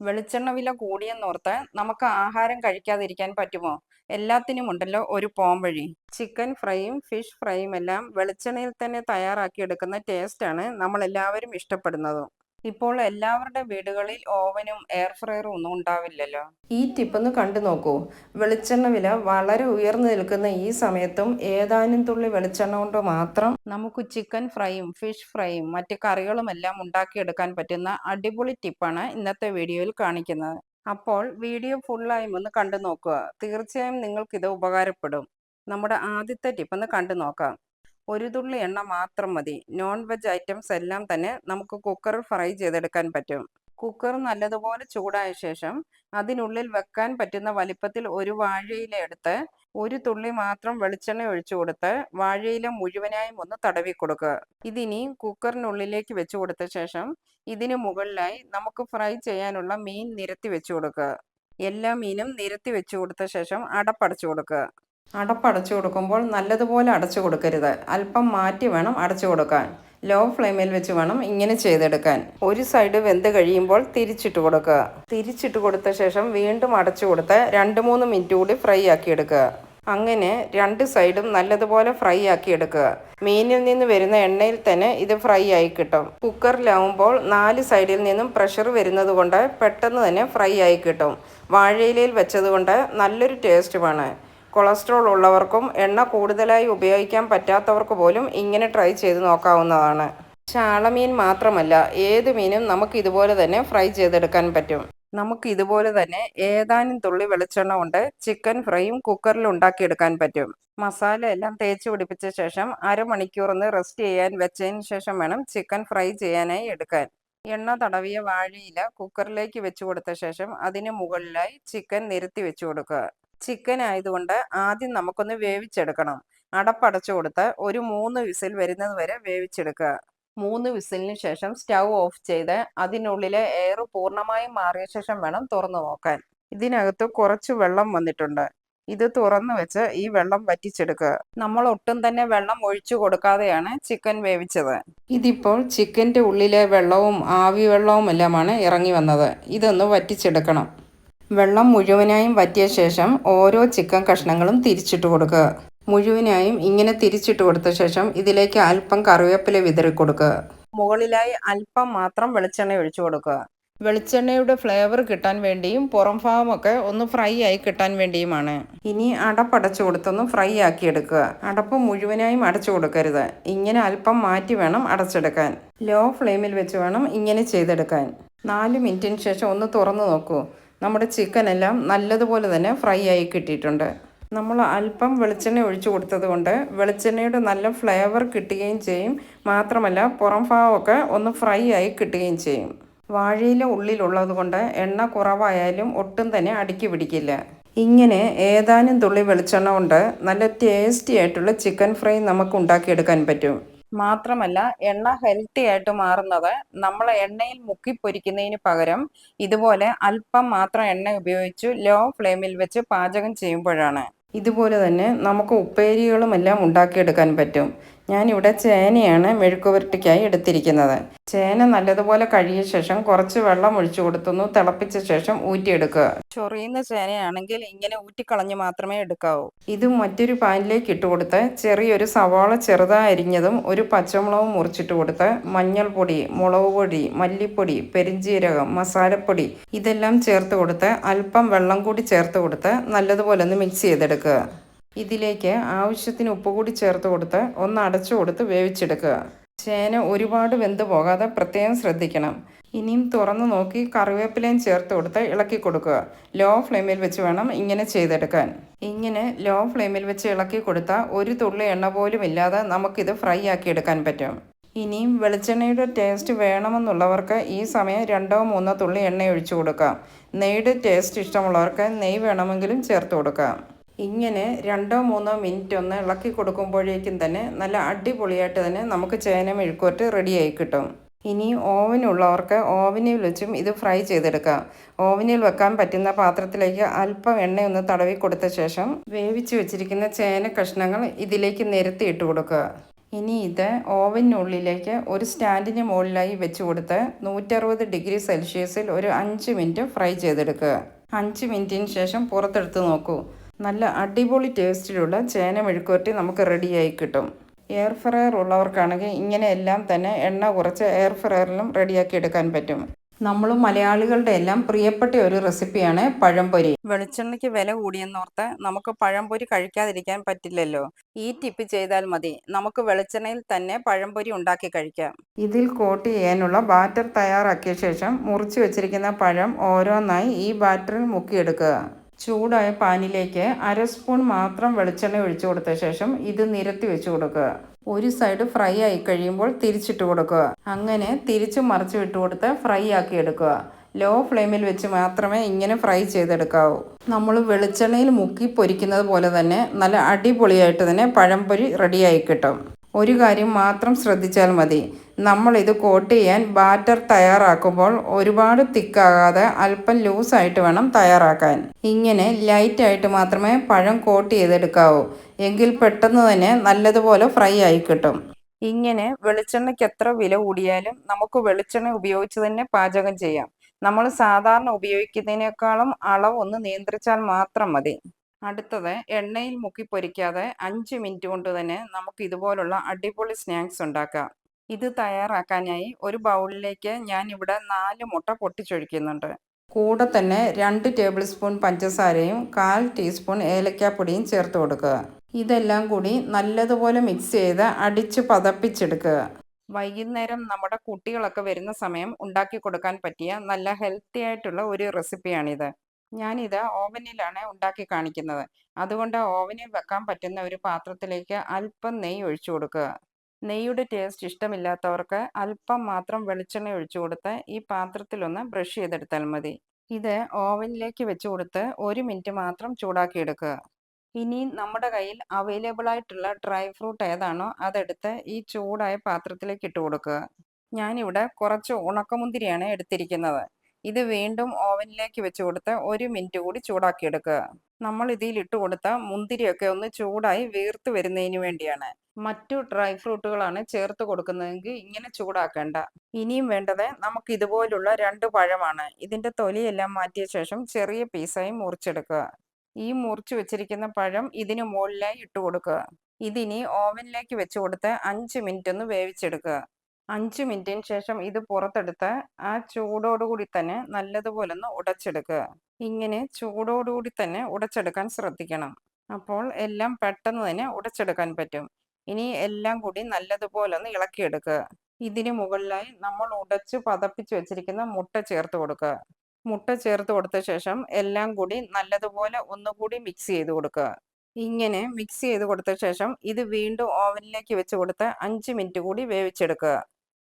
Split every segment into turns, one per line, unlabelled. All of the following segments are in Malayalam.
വെളിച്ചെണ്ണ വില കൂടിയെന്നോർത്ത് നമുക്ക് ആഹാരം കഴിക്കാതിരിക്കാൻ പറ്റുമോ? എല്ലാത്തിനും ഉണ്ടല്ലോ ഒരു പോംവഴി ചിക്കൻ ഫ്രൈയും ഫിഷ് ഫ്രൈയും എല്ലാം വെളിച്ചെണ്ണയിൽ തന്നെ തയ്യാറാക്കി എടുക്കുന്ന ടേസ്റ്റാണ് നമ്മൾ എല്ലാവരും ഇഷ്ടപ്പെടുന്നത്. ഇപ്പോൾ എല്ലാവരുടെ വീടുകളിൽ ഓവനും എയർ ഫ്രയറും ഒന്നും ഉണ്ടാവില്ലല്ലോ. ഈ ടിപ്പൊന്ന് കണ്ടു നോക്കൂ. വെളിച്ചെണ്ണ വില വളരെ ഉയർന്നു നിൽക്കുന്ന ഈ സമയത്തും ഏതാനും തുള്ളി വെളിച്ചെണ്ണ കൊണ്ട് മാത്രം നമുക്ക് ചിക്കൻ ഫ്രൈയും ഫിഷ് ഫ്രൈയും മറ്റ് കറികളും എല്ലാം ഉണ്ടാക്കിയെടുക്കാൻ പറ്റുന്ന അടിപൊളി ടിപ്പാണ് ഇന്നത്തെ വീഡിയോയിൽ കാണിക്കുന്നത്. അപ്പോൾ വീഡിയോ ഫുള്ളായും ഒന്ന് കണ്ടു നോക്കുക. തീർച്ചയായും നിങ്ങൾക്കിത് ഉപകാരപ്പെടും. നമ്മുടെ ആദ്യത്തെ ടിപ്പ് ഒന്ന് കണ്ടു നോക്കാം. ഒരു തുള്ളി എണ്ണ മാത്രം മതി. നോൺ വെജ് ഐറ്റംസ് എല്ലാം തന്നെ നമുക്ക് കുക്കറിൽ ഫ്രൈ ചെയ്തെടുക്കാൻ പറ്റും. കുക്കർ നല്ലതുപോലെ ചൂടായ ശേഷം അതിനുള്ളിൽ വെക്കാൻ പറ്റുന്ന വലിപ്പത്തിൽ ഒരു വാഴയില എടുത്ത് ഒരു തുള്ളി മാത്രം വെളിച്ചെണ്ണ ഒഴിച്ചു കൊടുത്ത് വാഴയില മുഴുവനായും ഒന്ന് തടവി കൊടുക്കുക. ഇതിനി കുക്കറിനുള്ളിലേക്ക് വെച്ചു കൊടുത്ത ശേഷം ഇതിന് മുകളിലായി നമുക്ക് ഫ്രൈ ചെയ്യാനുള്ള മീൻ നിരത്തി വെച്ചു കൊടുക്കുക. എല്ലാ മീനും നിരത്തി വെച്ചു കൊടുത്ത ശേഷം അടപ്പടച്ചു കൊടുക്കുക. അടപ്പടച്ചു കൊടുക്കുമ്പോൾ നല്ലതുപോലെ അടച്ചു കൊടുക്കരുത്. അല്പം മാറ്റി വേണം അടച്ചു കൊടുക്കാൻ. ലോ ഫ്ലെയിമിൽ വെച്ച് വേണം ഇങ്ങനെ ചെയ്തെടുക്കാൻ. ഒരു സൈഡ് വെന്ത് കഴിയുമ്പോൾ തിരിച്ചിട്ട് കൊടുക്കുക. തിരിച്ചിട്ട് കൊടുത്ത ശേഷം വീണ്ടും അടച്ചു കൊടുത്ത് രണ്ട് മൂന്ന് മിനിറ്റ് കൂടി ഫ്രൈ ആക്കി എടുക്കുക. അങ്ങനെ രണ്ട് സൈഡും നല്ലതുപോലെ ഫ്രൈ ആക്കി എടുക്കുക. മീനിൽ നിന്ന് വരുന്ന എണ്ണയിൽ തന്നെ ഇത് ഫ്രൈ ആയി കിട്ടും. കുക്കറിലാവുമ്പോൾ നാല് സൈഡിൽ നിന്നും പ്രഷർ വരുന്നത് കൊണ്ട് പെട്ടെന്ന് തന്നെ ഫ്രൈ ആയി കിട്ടും. വാഴയിലയിൽ വെച്ചത് കൊണ്ട് നല്ലൊരു ടേസ്റ്റുമാണ് കൊളസ്ട്രോൾ ഉള്ളവർക്കും എണ്ണ കൂടുതലായി ഉപയോഗിക്കാൻ പറ്റാത്തവർക്ക് പോലും ഇങ്ങനെ ട്രൈ ചെയ്ത് നോക്കാവുന്നതാണ്. ചാളമീൻ മാത്രമല്ല ഏത് മീനും നമുക്ക് ഇതുപോലെ തന്നെ ഫ്രൈ ചെയ്തെടുക്കാൻ പറ്റും. നമുക്ക് ഇതുപോലെ തന്നെ ഏതാനും തുള്ളി വെളിച്ചെണ്ണ കൊണ്ട് ചിക്കൻ ഫ്രൈയും കുക്കറിൽ ഉണ്ടാക്കിയെടുക്കാൻ പറ്റും. മസാല എല്ലാം തേച്ച് പിടിപ്പിച്ച ശേഷം അരമണിക്കൂർ ഒന്ന് റെസ്റ്റ് ചെയ്യാൻ വെച്ചതിന് ശേഷം വേണം ചിക്കൻ ഫ്രൈ ചെയ്യാനായി എടുക്കാൻ. എണ്ണ തടവിയ വാഴയില കുക്കറിലേക്ക് വെച്ചു കൊടുത്ത ശേഷം അതിന് മുകളിലായി ചിക്കൻ നിരത്തി വെച്ചു കൊടുക്കുക. ചിക്കൻ ആയതുകൊണ്ട് ആദ്യം നമുക്കൊന്ന് വേവിച്ചെടുക്കണം. അടപ്പടച്ചു കൊടുത്ത് ഒരു മൂന്ന് വിസിൽ വരുന്നത് വരെ വേവിച്ചെടുക്കുക. മൂന്ന് വിസിലിന് ശേഷം സ്റ്റൗ ഓഫ് ചെയ്ത് അതിനുള്ളിലെ എയർ പൂർണമായും മാറിയ ശേഷം വേണം തുറന്നു നോക്കാൻ. ഇതിനകത്ത് കുറച്ച് വെള്ളം വന്നിട്ടുണ്ട്. ഇത് തുറന്നു വെച്ച് ഈ വെള്ളം വറ്റിച്ചെടുക്കുക. നമ്മൾ ഒട്ടും തന്നെ വെള്ളം ഒഴിച്ചു കൊടുക്കാതെയാണ് ചിക്കൻ വേവിച്ചത്. ഇതിപ്പോൾ ചിക്കന്റെ ഉള്ളിലെ വെള്ളവും ആവി വെള്ളവും എല്ലാമാണ് ഇറങ്ങി വന്നത്. ഇതൊന്ന് വറ്റിച്ചെടുക്കണം. വെള്ളം മുഴുവനായും വറ്റിയ ശേഷം ഓരോ ചിക്കൻ കഷ്ണങ്ങളും തിരിച്ചിട്ട് കൊടുക്കുക മുഴുവനായും ഇങ്ങനെ തിരിച്ചിട്ട് കൊടുത്ത ശേഷം ഇതിലേക്ക് അല്പം കറിവേപ്പില വിതറി കൊടുക്കുക മുകളിലായി അല്പം മാത്രം വെളിച്ചെണ്ണ ഒഴിച്ചു കൊടുക്കുക വെളിച്ചെണ്ണയുടെ ഫ്ലേവർ കിട്ടാൻ വേണ്ടിയും പുറം ഭാഗമൊക്കെ ഒന്ന് ഫ്രൈ ആയി കിട്ടാൻ വേണ്ടിയുമാണ്. ഇനി അടപ്പടച്ചു കൊടുത്തൊന്ന് ഫ്രൈ ആക്കി എടുക്കുക അടപ്പ് മുഴുവനായും അടച്ചു കൊടുക്കരുത്. ഇങ്ങനെ അല്പം മാറ്റി വേണം അടച്ചെടുക്കാൻ. ലോ ഫ്ലെയിമിൽ വെച്ച് വേണം ഇങ്ങനെ ചെയ്തെടുക്കാൻ. നാല് മിനിറ്റിന് ശേഷം ഒന്ന് തുറന്നു നോക്കൂ. നമ്മുടെ ചിക്കൻ എല്ലാം നല്ലതുപോലെ തന്നെ ഫ്രൈ ആയി കിട്ടിയിട്ടുണ്ട്. നമ്മൾ അല്പം വെളിച്ചെണ്ണ ഒഴിച്ചു കൊടുത്തത് കൊണ്ട് വെളിച്ചെണ്ണയുടെ നല്ല ഫ്ലേവർ കിട്ടുകയും ചെയ്യും. മാത്രമല്ല പുറം ഭാവമൊക്കെ ഒന്ന് ഫ്രൈ ആയി കിട്ടുകയും ചെയ്യും. വാഴയില ഉള്ളിലുള്ളത് കൊണ്ട് എണ്ണ കുറവായാലും ഒട്ടും തന്നെ അടുക്കി പിടിക്കില്ല. ഇങ്ങനെ ഏതാനും തുള്ളി വെളിച്ചെണ്ണ കൊണ്ട് നല്ല ടേസ്റ്റി ആയിട്ടുള്ള ചിക്കൻ ഫ്രൈ നമുക്ക് ഉണ്ടാക്കിയെടുക്കാൻ പറ്റും. മാത്രമല്ല എണ്ണ ഹെൽത്തി ആയിട്ട് മാറുന്നത് നമ്മൾ എണ്ണയിൽ മുക്കി പൊരിക്കുന്നതിന് പകരം ഇതുപോലെ അല്പം മാത്രം എണ്ണ ഉപയോഗിച്ച് ലോ ഫ്ലെയിമിൽ വെച്ച് പാചകം ചെയ്യുമ്പോഴാണ്. ഇതുപോലെ തന്നെ നമുക്ക് ഉപ്പേരികളും എല്ലാം ഉണ്ടാക്കിയെടുക്കാൻ പറ്റും. ഞാനിവിടെ ചേനയാണ് മെഴുക്ക് മെഴുക്കുപുരട്ടിക്കായി എടുത്തിരിക്കുന്നത്. ചേന നല്ലതുപോലെ കഴുകിയ ശേഷം കുറച്ച് വെള്ളം ഒഴിച്ചു കൊടുത്തുന്നു. തിളപ്പിച്ച ശേഷം ഊറ്റിയെടുക്കുക. ചൊറിയുന്ന ചേനയാണെങ്കിൽ ഇങ്ങനെ ഊറ്റിക്കളഞ്ഞ് മാത്രമേ എടുക്കാവൂ. ഇത് മറ്റൊരു പാനിലേക്ക് ഇട്ട് കൊടുത്ത് ചെറിയൊരു സവാള ചെറുതായി അരിഞ്ഞതും ഒരു പച്ചമുളകും മുറിച്ചിട്ട് കൊടുത്ത് മഞ്ഞൾപ്പൊടി മുളക് പൊടി മല്ലിപ്പൊടി പെരിഞ്ജീരകം മസാലപ്പൊടി ഇതെല്ലാം ചേർത്ത് കൊടുത്ത് അല്പം വെള്ളം കൂടി ചേർത്ത് കൊടുത്ത് നല്ലതുപോലെ ഒന്ന് മിക്സ് ചെയ്തെടുക്കുക. ഇതിലേക്ക് ആവശ്യത്തിന് ഉപ്പ് കൂടി ചേർത്ത് കൊടുത്ത് ഒന്ന് അടച്ചു കൊടുത്ത് വേവിച്ചെടുക്കുക. ചേന ഒരുപാട് വെന്ത് പോകാതെ പ്രത്യേകം ശ്രദ്ധിക്കണം. ഇനിയും തുറന്നു നോക്കി കറിവേപ്പിലയും ചേർത്ത് കൊടുത്ത് ഇളക്കി കൊടുക്കുക. ലോ ഫ്ലെയിമിൽ വെച്ച് വേണം ഇങ്ങനെ ചെയ്തെടുക്കാൻ. ഇങ്ങനെ ലോ ഫ്ലെയിമിൽ വെച്ച് ഇളക്കി കൊടുത്ത ഒരു തുള്ളി എണ്ണ പോലും ഇല്ലാതെ നമുക്കിത് ഫ്രൈ ആക്കി എടുക്കാൻ പറ്റും. ഇനിയും വെളിച്ചെണ്ണയുടെ ടേസ്റ്റ് വേണമെന്നുള്ളവർക്ക് ഈ സമയം രണ്ടോ മൂന്നോ തുള്ളി എണ്ണ ഒഴിച്ചു കൊടുക്കാം. നെയ്യുടെ ടേസ്റ്റ് ഇഷ്ടമുള്ളവർക്ക് നെയ്യ് വേണമെങ്കിലും ചേർത്ത് കൊടുക്കാം. ഇങ്ങനെ രണ്ടോ മൂന്നോ മിനിറ്റ് ഒന്ന് ഇളക്കി കൊടുക്കുമ്പോഴേക്കും തന്നെ നല്ല അടിപൊളിയായിട്ട് തന്നെ നമുക്ക് ചേന മെഴുക്കുവരട്ട് റെഡിയായി കിട്ടും. ഇനി ഓവനുള്ളവർക്ക് ഓവനിൽ വെച്ചും ഇത് ഫ്രൈ ചെയ്തെടുക്കാം. ഓവനിൽ വെക്കാൻ പറ്റുന്ന പാത്രത്തിലേക്ക് അല്പം എണ്ണയൊന്ന് തടവി കൊടുത്ത ശേഷം വേവിച്ച് വെച്ചിരിക്കുന്ന ചേന കഷ്ണങ്ങൾ ഇതിലേക്ക് നിരത്തി ഇട്ട് കൊടുക്കുക. ഇനി ഇത് ഓവനുള്ളിലേക്ക് ഒരു സ്റ്റാൻഡിന് മുകളിലായി വെച്ച് കൊടുത്ത് നൂറ്ററുപത് ഡിഗ്രി സെൽഷ്യസിൽ ഒരു അഞ്ച് മിനിറ്റ് ഫ്രൈ ചെയ്തെടുക്കുക. അഞ്ച് മിനിറ്റിന് ശേഷം പുറത്തെടുത്ത് നോക്കൂ. നല്ല അടിപൊളി ടേസ്റ്റിലുള്ള ചേന മെഴുക്കുവരട്ടി നമുക്ക് റെഡിയായി കിട്ടും. എയർ ഫ്രയർ ഉള്ളവർക്കാണെങ്കിൽ ഇങ്ങനെയെല്ലാം തന്നെ എണ്ണ കുറച്ച് എയർ ഫ്രയറിലും റെഡിയാക്കി എടുക്കാൻ പറ്റും. നമ്മൾ മലയാളികളുടെ എല്ലാം പ്രിയപ്പെട്ട ഒരു റെസിപ്പിയാണ് പഴംപൊരി. വെളിച്ചെണ്ണയ്ക്ക് വില കൂടിയെന്നോർത്ത് നമുക്ക് പഴംപൊരി കഴിക്കാതിരിക്കാൻ പറ്റില്ലല്ലോ. ഈ ടിപ്പ് ചെയ്താൽ മതി. നമുക്ക് വെളിച്ചെണ്ണയിൽ തന്നെ പഴംപൊരി ഉണ്ടാക്കി കഴിക്കാം. ഇതിൽ കോട്ട് ചെയ്യാനുള്ള ബാറ്റർ തയ്യാറാക്കിയ ശേഷം മുറിച്ചു വെച്ചിരിക്കുന്ന പഴം ഓരോന്നായി ഈ ബാറ്ററിൽ മുക്കിയെടുക്കുക. ചൂടായ പാനിലേക്ക് അര സ്പൂൺ മാത്രം വെളിച്ചെണ്ണ ഒഴിച്ചു കൊടുത്ത ശേഷം ഇത് നിരത്തി വെച്ച് കൊടുക്കുക. ഒരു സൈഡ് ഫ്രൈ ആയി കഴിയുമ്പോൾ തിരിച്ചിട്ട് കൊടുക്കുക. അങ്ങനെ തിരിച്ചു മറിച്ച് വിട്ട് കൊടുത്ത് ഫ്രൈ ആക്കി എടുക്കുക. ലോ ഫ്ലെയിമിൽ വെച്ച് മാത്രമേ ഇങ്ങനെ ഫ്രൈ ചെയ്തെടുക്കാവൂ. നമ്മൾ വെളിച്ചെണ്ണയിൽ മുക്കി പൊരിക്കുന്നത് പോലെ തന്നെ നല്ല അടിപൊളിയായിട്ട് തന്നെ പഴംപൊരി റെഡിയായി കിട്ടും. ഒരു കാര്യം മാത്രം ശ്രദ്ധിച്ചാൽ മതി. നമ്മളിത് കോട്ട് ചെയ്യാൻ ബാറ്റർ തയ്യാറാക്കുമ്പോൾ ഒരുപാട് തിക്കാകാതെ അല്പം ലൂസായിട്ട് വേണം തയ്യാറാക്കാൻ. ഇങ്ങനെ ലൈറ്റായിട്ട് മാത്രമേ പഴം കോട്ട് ചെയ്തെടുക്കാവൂ. എങ്കിൽ പെട്ടെന്ന് തന്നെ നല്ലതുപോലെ ഫ്രൈ ആയി കിട്ടും. ഇങ്ങനെ വെളിച്ചെണ്ണയ്ക്ക് എത്ര വില കൂടിയാലും നമുക്ക് വെളിച്ചെണ്ണ ഉപയോഗിച്ച് തന്നെ പാചകം ചെയ്യാം. നമ്മൾ സാധാരണ ഉപയോഗിക്കുന്നതിനേക്കാളും അളവ് ഒന്ന് നിയന്ത്രിച്ചാൽ മാത്രം മതി. അടുത്തത് എണ്ണയിൽ മുക്കി പൊരിക്കാതെ അഞ്ച് മിനിറ്റ് കൊണ്ട് തന്നെ നമുക്ക് ഇതുപോലുള്ള അടിപൊളി സ്നാക്സ് ഉണ്ടാക്കാം. ഇത് തയ്യാറാക്കാനായി ഒരു ബൗളിലേക്ക് ഞാൻ ഇവിടെ നാല് മുട്ട പൊട്ടിച്ചൊഴിക്കുന്നുണ്ട്. കൂടെ തന്നെ രണ്ട് ടേബിൾ സ്പൂൺ പഞ്ചസാരയും കാൽ ടീസ്പൂൺ ഏലക്കാപ്പൊടിയും ചേർത്ത് കൊടുക്കുക. ഇതെല്ലാം കൂടി നല്ലതുപോലെ മിക്സ് ചെയ്ത് അടിച്ച് പതപ്പിച്ചെടുക്കുക. വൈകുന്നേരം നമ്മുടെ കുട്ടികളൊക്കെ വരുന്ന സമയം ഉണ്ടാക്കി കൊടുക്കാൻ പറ്റിയ നല്ല ഹെൽത്തി ആയിട്ടുള്ള ഒരു റെസിപ്പിയാണിത് ഞാനിത് ഓവനിലാണ് ഉണ്ടാക്കി കാണിക്കുന്നത്. അതുകൊണ്ട് ഓവനിൽ വെക്കാൻ പറ്റുന്ന ഒരു പാത്രത്തിലേക്ക് അല്പം നെയ്യ് ഒഴിച്ചു കൊടുക്കുക. നെയ്യുടെ ടേസ്റ്റ് ഇഷ്ടമില്ലാത്തവർക്ക് അല്പം മാത്രം വെളിച്ചെണ്ണ ഒഴിച്ചു കൊടുത്ത് ഈ പാത്രത്തിലൊന്ന് ബ്രഷ് ചെയ്തെടുത്താൽ മതി. ഇത് ഓവനിലേക്ക് വെച്ച് കൊടുത്ത് ഒരു മിനിറ്റ് മാത്രം ചൂടാക്കിയെടുക്കുക ഇനി നമ്മുടെ കയ്യിൽ അവൈലബിൾ ആയിട്ടുള്ള ഡ്രൈ ഫ്രൂട്ട് ഏതാണോ അതെടുത്ത് ഈ ചൂടായ പാത്രത്തിലേക്ക് ഇട്ട് കൊടുക്കുക. ഞാനിവിടെ കുറച്ച് ഉണക്കമുന്തിരിയാണ് എടുത്തിരിക്കുന്നത്. ഇത് വീണ്ടും ഓവനിലേക്ക് വെച്ച് കൊടുത്ത് ഒരു മിനിറ്റ് കൂടി ചൂടാക്കിയെടുക്കുക. നമ്മൾ ഇതിൽ ഇട്ട് കൊടുത്ത മുന്തിരിയൊക്കെ ഒന്ന് ചൂടായി വീർത്ത് വരുന്നതിന് വേണ്ടിയാണ്. മറ്റു ഡ്രൈ ഫ്രൂട്ടുകളാണ് ചേർത്ത് കൊടുക്കുന്നതെങ്കിൽ ഇങ്ങനെ ചൂടാക്കേണ്ട. ഇനിയും വേണ്ടത് നമുക്ക് ഇതുപോലുള്ള രണ്ട് പഴമാണ്. ഇതിന്റെ തൊലിയെല്ലാം മാറ്റിയ ശേഷം ചെറിയ പീസായി മുറിച്ചെടുക്കുക. ഈ മുറിച്ചു വെച്ചിരിക്കുന്ന പഴം ഇതിന് മുകളിലായി ഇട്ട് കൊടുക്കുക. ഇതിനി ഓവനിലേക്ക് വെച്ച് കൊടുത്ത് അഞ്ച് മിനിറ്റ് ഒന്ന് വേവിച്ചെടുക്കുക. അഞ്ച് മിനിറ്റിന് ശേഷം ഇത് പുറത്തെടുത്ത് ആ ചൂടോടുകൂടി തന്നെ നല്ലതുപോലെ ഒന്ന് ഉടച്ചെടുക്കുക. ഇങ്ങനെ ചൂടോടുകൂടി തന്നെ ഉടച്ചെടുക്കാൻ ശ്രദ്ധിക്കണം. അപ്പോൾ എല്ലാം പെട്ടെന്ന് തന്നെ ഉടച്ചെടുക്കാൻ പറ്റും. ഇനി എല്ലാം കൂടി നല്ലതുപോലെ ഒന്ന് ഇളക്കിയെടുക്കുക. ഇതിന് മുകളിലായി നമ്മൾ ഉടച്ച് പതപ്പിച്ച് വെച്ചിരിക്കുന്ന മുട്ട ചേർത്ത് കൊടുക്കുക. മുട്ട ചേർത്ത് കൊടുത്ത ശേഷം എല്ലാം കൂടി നല്ലതുപോലെ ഒന്നുകൂടി മിക്സ് ചെയ്ത് കൊടുക്കുക. ഇങ്ങനെ മിക്സ് ചെയ്ത് കൊടുത്ത ശേഷം ഇത് വീണ്ടും ഓവനിലേക്ക് വെച്ച് കൊടുത്ത് അഞ്ച് മിനിറ്റ് കൂടി വേവിച്ചെടുക്കുക.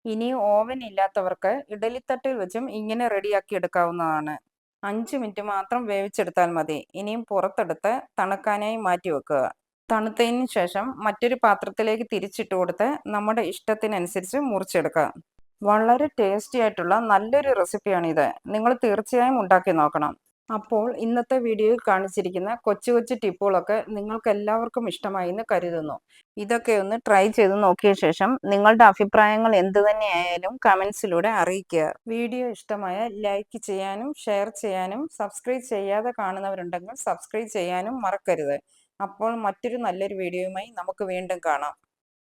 ഇനി ഓവൻ ഇല്ലാത്തവർക്ക് ഇഡലിത്തട്ടിൽ വെച്ചും ഇങ്ങനെ റെഡിയാക്കി എടുക്കാവുന്നതാണ്. അഞ്ച് മിനിറ്റ് മാത്രം വേവിച്ചെടുത്താൽ മതി. ഇനിയും പുറത്തെടുത്ത് തണുക്കാനായി മാറ്റി വെക്കുക. തണുത്തതിന് ശേഷം മറ്റൊരു പാത്രത്തിലേക്ക് തിരിച്ചിട്ട് കൊടുത്ത് നമ്മുടെ ഇഷ്ടത്തിനനുസരിച്ച് മുറിച്ചെടുക്കുക. വളരെ ടേസ്റ്റി ആയിട്ടുള്ള നല്ലൊരു റെസിപ്പിയാണിത് നിങ്ങൾ തീർച്ചയായും ഉണ്ടാക്കി നോക്കണം. അപ്പോൾ ഇന്നത്തെ വീഡിയോയിൽ കാണിച്ചിരിക്കുന്ന കൊച്ചു കൊച്ചു ടിപ്പുകളൊക്കെ നിങ്ങൾക്ക് എല്ലാവർക്കും ഇഷ്ടമായി എന്ന് കരുതുന്നു. ഇതൊക്കെ ഒന്ന് ട്രൈ ചെയ്ത് നോക്കിയ ശേഷം നിങ്ങളുടെ അഭിപ്രായങ്ങൾ എന്ത് തന്നെയായാലും കമൻസിലൂടെ അറിയിക്കുക. വീഡിയോ ഇഷ്ടമായ ലൈക്ക് ചെയ്യാനും ഷെയർ ചെയ്യാനും സബ്സ്ക്രൈബ് ചെയ്യാതെ കാണുന്നവരുണ്ടെങ്കിൽ സബ്സ്ക്രൈബ് ചെയ്യാനും മറക്കരുത്. അപ്പോൾ മറ്റൊരു നല്ലൊരു വീഡിയോയുമായി നമുക്ക് വീണ്ടും കാണാം.